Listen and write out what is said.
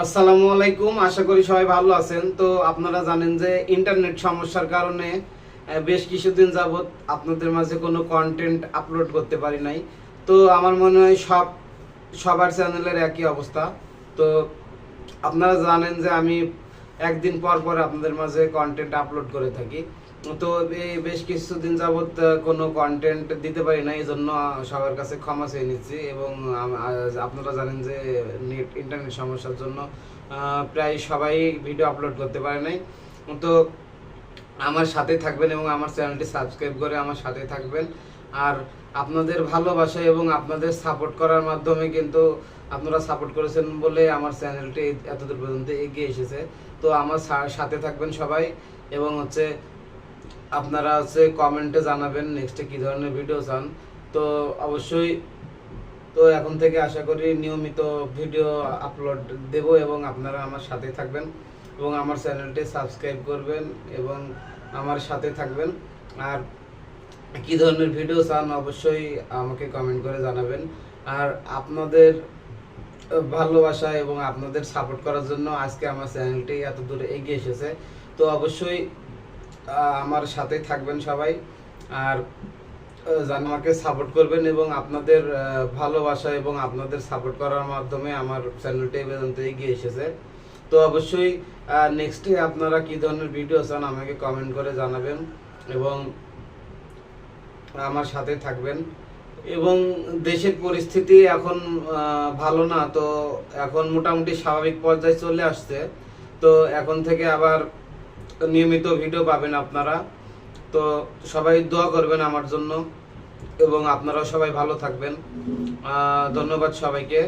আসসালামু আলাইকুম, আশা করি সবাই ভালো আছেন। তো আপনারা জানেন যে ইন্টারনেট সমস্যার কারণে বেশ কিছুদিন যাবৎ আপনাদের মাঝে কোনো কন্টেন্ট আপলোড করতে পারি নাই। তো আমার মনে হয় সব, সবার চ্যানেলের একই অবস্থা। তো আপনারা জানেন যে আমি একদিন পর পর আপনাদের মাঝে কন্টেন্ট আপলোড করে থাকি। তো এই বেশ কিছুদিন আহ, কোনো কন্টেন্ট দিতে পারি না এই জন্য সবার কাছে ক্ষমা চেয়ে নিচ্ছি এবং আপনারা জানেন যে নেট ইন্টারনেট সমস্যার জন্য প্রায় সবাই ভিডিও আপলোড করতে পারে নাই। তো আমার সাথে থাকবেন এবং আমার চ্যানেলটি সাবস্ক্রাইব করে আমার সাথে থাকবেন। আর আপনাদের ভালোবাসা এবং আপনাদের সাপোর্ট করার মাধ্যমে কিন্তু আপনারা সাপোর্ট করেছেন বলে আমার চ্যানেলটি এতদূর পর্যন্ত এগিয়ে এসেছে। তো আমার সাথে থাকবেন সবাই এবং হচ্ছে আপনারা হচ্ছে কমেন্টে জানাবেন নেক্সটে কি ধরনের ভিডিও চান তো অবশ্যই, তো এখন থেকে আশা করি নিয়মিত ভিডিও আপলোড দেব এবং আপনারা আমার সাথে থাকবেন এবং আমার চ্যানেলটি সাবস্ক্রাইব করবেন এবং আমার সাথে থাকবেন। আর কি ধরনের ভিডিও চান, অবশ্যই আমাকে কমেন্ট করে জানাবেন। আর আপনাদের ভালোবাসা এবং আপনাদের সাপোর্ট করার জন্য আজকে আমার চ্যানেলটি এত দূরে এগিয়ে এসেছে। তো অবশ্যই আমার সাথে থাকবেন সবাই। আর আমাকে সাপোর্ট করবেন এবং আপনাদের ভালোবাসা এবং আপনাদের সাপোর্ট করার মাধ্যমে আমার চ্যানেলটি পর্যন্ত এগিয়ে এসেছে। তো অবশ্যই নেক্সটে আপনারা কি ধরনের ভিডিও চান আমাকে কমেন্ট করে জানাবেন। এবং আমার সাথে থাকবেন। এবং দেশের পরিস্থিতি এখন ভালো না, তো এখন মোটামুটি স্বাভাবিক পর্যায়ে চলে আসছে। তো এখন থেকে আবার নিয়মিত ভিডিও পাবেন আপনারা। তো সবাই দোয়া করবেন আমার জন্য, এবং আপনারাও সবাই ভালো থাকবেন। ধন্যবাদ সবাইকে।